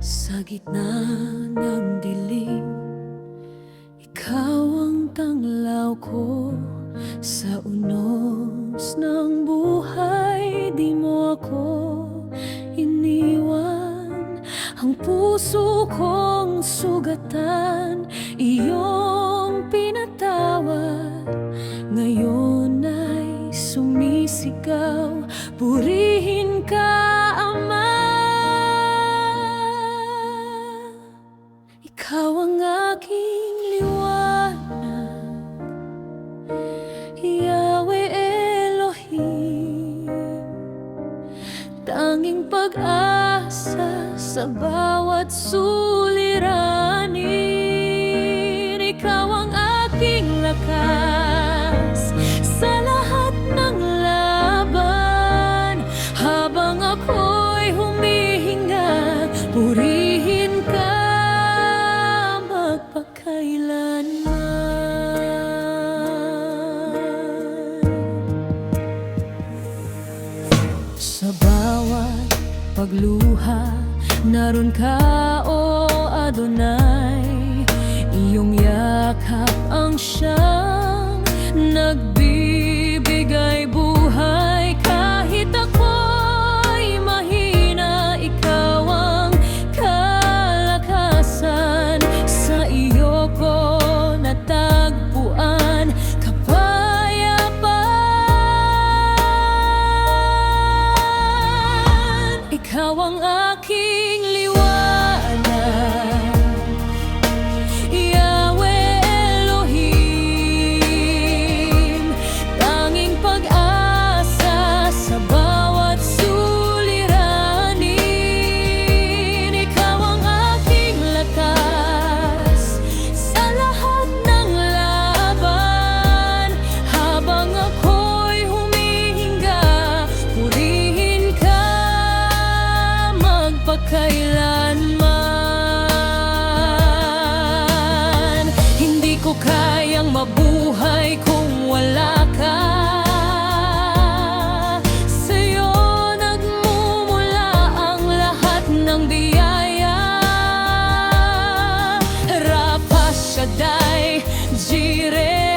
Sa gitna ng dilim Ikaw ang tanglaw ko. Sa uno Ako iniwan Ang puso kong sugatan. Iyong Tanging pag-asa sa bawat suliranin. Ikaw ang aking lakas sa lahat ng laban. Habang ako'y humihinga, purihin ka magpakailanman. Sa pagluha, naroon ka o Adonai. Iyong yakap ang siyang nagbibigay Ikaw ang ko kayang mabuhay kung wala ka. Sa'yo nagmumula ang lahat ng biyaya. Rapa Shaddai, Jireh,